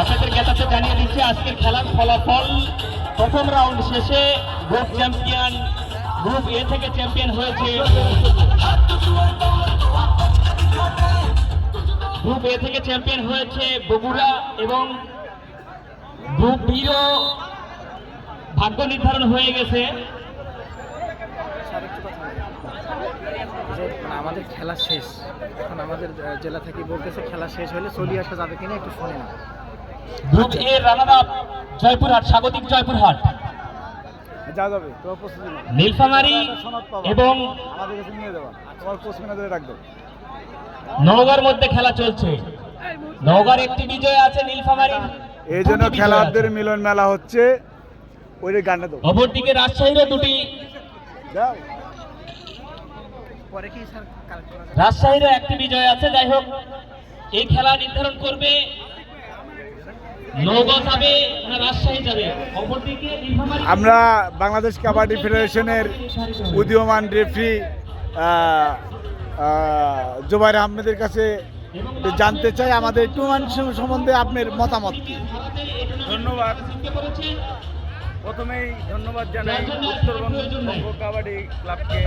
আশাদের জ্ঞাতাতে জানিয়ে দিচ্ছি, আজকের খেলার ফলাফল প্রথম রাউন্ড শেষে গ্রুপ চ্যাম্পিয়ন, গ্রুপ এ থেকে চ্যাম্পিয়ন হয়েছে। গ্রুপ এ থেকে চ্যাম্পিয়ন হয়েছে বগুড়া এবং গ্রুপ বিরও ভাগ্য নির্ধারণ হয়ে গেছে। আমাদের খেলা শেষ। এখন আমাদের জেলা থেকে বলতেছে খেলা শেষ হলে চলিয়ে আসা যাবে কিনা একটু শুনে না group A runner up Joypurhat স্বাগতিক জয়পুরহাট। যা যাবে তোমার প্রস্তুতি নাও। নীলফামারী এবং আমাদের কাছে নিয়ে যাবা। তোমার কোচ ম্যানেজারে রাখবে নওগাঁর মধ্যে খেলা চলছে। নওগাঁর একটি বিজয় আছে নীলফামারীর। এই জন্য খেলোয়াড়দের মিলন মেলা হচ্ছে। ওই গানটা দাও। অপরদিকে রাজশাহীরও দুটি। রাজশাহীরও একটি বিজয় আছে। যাই হোক এই খেলা নির্ধারণ করবে নওগাঁ যাবে না রাজশাহী যাবে অপরদিকে নীলফামারী আমরা বাংলাদেশ কাবাডি ফেডারেশনের উদীয়মান রেফরি জুবাইর আহমেদের কাছে জানতে চাই আমাদের টুর্নামেন্ট সম্বন্ধে আপনার মতামত কি? ধন্যবাদ। প্রথমেই ধন্যবাদ জানাই উত্তরবঙ্গ বঙ্গ কাবাডি ক্লাবকে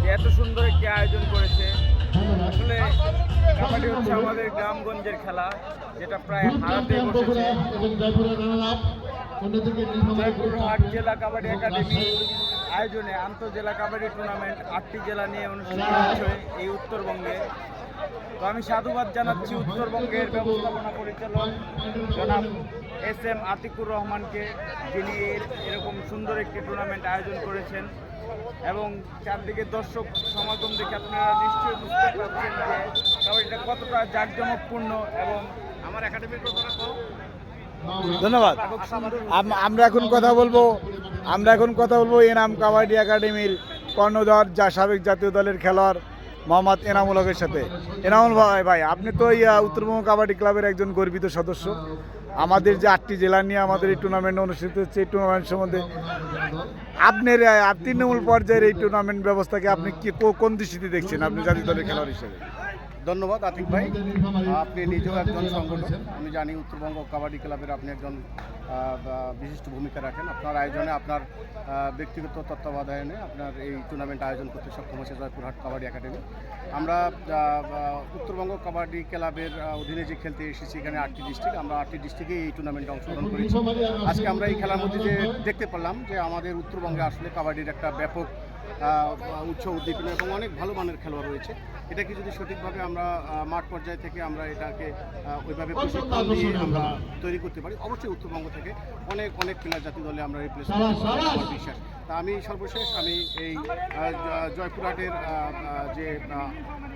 যে এত সুন্দর একটি আয়োজন করেছে। আসলে কাবাডি হচ্ছে আমাদের গ্রামগঞ্জের খেলা যেটা প্রায় হারাতে বসেছে। জয়পুরহাট জেলা কাবাডি একাডেমি আয়োজনে আন্তঃজেলা কাবাডি টুর্নামেন্ট আটটি জেলা নিয়ে অনুষ্ঠিত হচ্ছে এই উত্তরবঙ্গে। তো আমি সাধুবাদ জানাচ্ছি উত্তরবঙ্গের ব্যবস্থাপনা পরিচালক জনাব এস এম আতিকুর রহমানকে, যিনি এর- এরকম সুন্দর একটি টুর্নামেন্ট আয়োজন করেছেন। এবং চারদিকে দর্শক সমাগম দেখে আপনারা নিশ্চয়ই বুঝতে পারছেন যে কাবাডিটা কতটা জাঁকজমকপূর্ণ এবং আমার একাডেমির ধন্যবাদ। আমরা এখন কথা বলব, আমরা এখন কথা বলব এনাম কাবাডি একাডেমির কর্ণধর যা সাবেক জাতীয় দলের খেলোয়াড় মোহাম্মদ এনামুল হকের সাথে। এনামুল ভাই ভাই, আপনি তো এই উত্তরবঙ্গ কাবাডি ক্লাবের একজন গর্বিত সদস্য। আমাদের যে আটটি জেলা নিয়ে আমাদের এই টুর্নামেন্ট অনুষ্ঠিত হচ্ছে, এই টুর্নামেন্ট সম্বন্ধে আপনার তৃণমূল পর্যায়ের এই টুর্নামেন্ট ব্যবস্থাকে আপনি কি কোন দৃষ্টিতে দেখছেন আপনি জাতীয় দলের খেলোয়াড় হিসেবে? ধন্যবাদ, আতিক ভাই। আপনি নিজেও একজন সংগঠক। আমি জানি উত্তরবঙ্গ কাবাডি ক্লাবের আপনি একজন বিশিষ্ট ভূমিকা রাখেন। আপনার আয়োজনে, আপনার ব্যক্তিগত তত্ত্বাবধানে আপনার এই টুর্নামেন্ট আয়োজন করতে সক্ষম হয়েছে জয়পুরহাট কাবাডি একাডেমি। আমরা উত্তরবঙ্গ কাবাডি ক্লাবের অধীনে যে খেলতে এসেছি এখানে আটটি ডিস্ট্রিক্ট আমরা আটটি ডিস্ট্রিক্টে এই টুর্নামেন্টে অংশগ্রহণ করেছি। আজকে আমরা এই খেলার মধ্যে যে দেখতে পারলাম যে আমাদের উত্তরবঙ্গে আসলে কাবাডির একটা ব্যাপক উৎস উদ্দীপনা এবং অনেক ভালো মানের খেলোয়াড় রয়েছে। এটাকে যদি সঠিকভাবে আমরা মাঠ পর্যায় থেকে আমরা এটাকে ওইভাবে প্রশিক্ষণ দিয়ে আমরা তৈরি করতে পারি অবশ্যই উত্তরবঙ্গ থেকে অনেক অনেক প্লেয়ার জাতীয় দলে আমরা রিপ্লেস বিশ্বাস। তা আমি সর্বশেষ আমি এই জয়পুরহাটের যে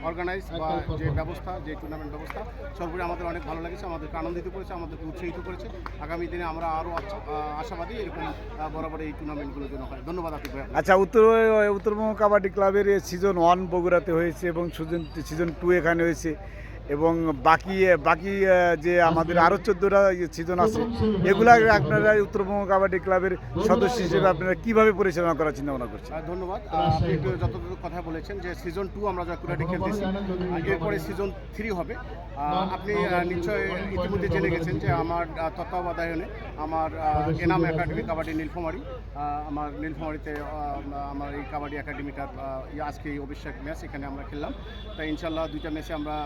অর্গানাইজ বা যে ব্যবস্থা যে টুর্নামেন্ট ব্যবস্থা সর্বোপরি আমাদের অনেক ভালো লেগেছে আমাদেরকে আনন্দিত করেছে আমাদেরকে উৎসাহিত করেছে। আগামী দিনে আমরা আরও আশাবাদী এরকম বরাবর এই টুর্নামেন্টগুলোর জন্য হয়। ধন্যবাদ আপনি আচ্ছা উত্তর উত্তরবঙ্গ কাবাডি ক্লাবের সিজন ওয়ান বগুড়াতে হয়েছে এবং সিজন সিজন টু এখানে হয়েছে। এবং বাকি বাকি যে আমাদের আরও চোদ্দোটা সিজন আছে এগুলা আপনারা উত্তরবঙ্গ কাবাডি ক্লাবের সদস্য হিসেবে আপনারা কীভাবে পরিচালনা করার চিন্তা ভাবনা করছেন? ধন্যবাদ। আপনি একটু যতটুকু কথা বলেছেন যে সিজন টু আমরা জয়পুরহাটে খেলতেছি এরপরে সিজন থ্রি হবে। আপনি নিশ্চয় ইতিমধ্যে জেনে গেছেন যে আমার তত্ত্বাবধায়নে আমার এনাম একাডেমি কাবাডি নীলফামারি আমার নীলফামারিতে আমার এই কাবাডি একাডেমিটার এই আজকে এই অভিষেক ম্যাচ এখানে আমরা খেললাম। তাই ইনশাল্লাহ দুইটা ম্যাচে আমরা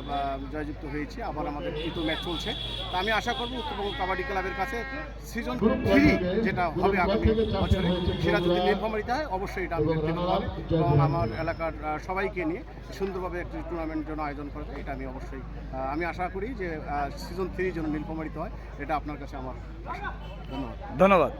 জয়যুক্ত হয়েছি, আবার আমাদের তৃতীয় ম্যাচ চলছে। তা আমি আশা করব উত্তরবঙ্গ কাবাডি ক্লাবের কাছে সিজন থ্রি যেটা হবে আগামী বছরে, সেটা যদি নীলফামারিতে হয়, অবশ্যই এটা আমি ব্যক্তিগতভাবে এবং আমার এলাকার সবাইকে নিয়ে সুন্দরভাবে একটি টুর্নামেন্ট জন্য আয়োজন করা যায়, এটা আমি অবশ্যই আমি আশা করি যে সিজন থ্রি যেন নীলফামারিতে হয়, এটা আপনার কাছে আমার। ধন্যবাদ। ধন্যবাদ।